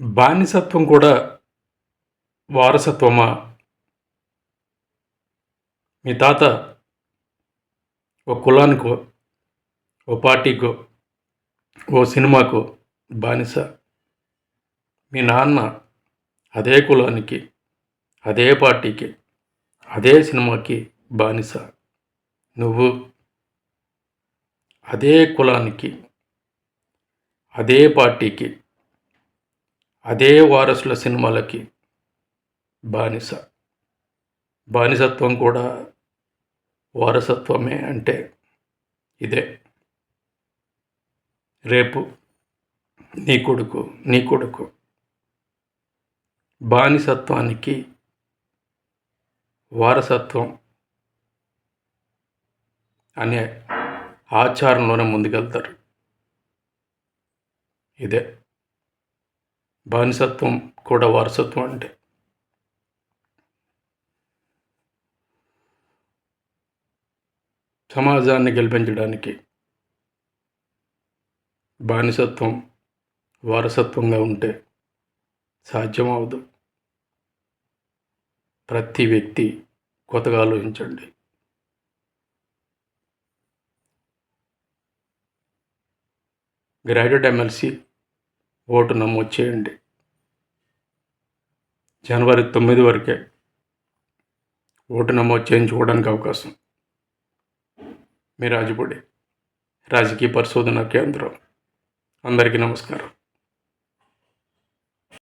బానిసత్వం కూడా వారసత్వమా? మీ తాత ఓ కులానికో ఓ పార్టీకో ఓ సినిమాకో బానిస. మీ నాన్న అదే కులానికి అదే పార్టీకి అదే సినిమాకి బానిస. నువ్వు అదే కులానికి అదే పార్టీకి అదే వారసుల సినిమాలకి బానిస. బానిసత్వం కూడా వారసత్వమే అంటే ఇదే. రేపు నీ కొడుకు నీ కొడుకు. బానిసత్వానికి వారసత్వం అనే ఆచారంలోనే ముందుకెళ్తారు. ఇదే. బానిసత్వం కూడా వారసత్వం అంటే. సమాజాన్ని గెలిపించడానికి బానిసత్వం వారసత్వంగా ఉంటే సాధ్యమవదు ప్రతి వ్యక్తి కొత్తగా ఆలోచించండి. గ్రాడ్యుయేట్ ఎమ్మెల్సీ ఓటు నమోదు చేయండి. జనవరి తొమ్మిది వరకే ఓటు నమోదు చేయించుకోవడానికి అవకాశం. మీ రాజపూడి రాజకీయ పరిశోధన కేంద్రం. అందరికీ నమస్కారం.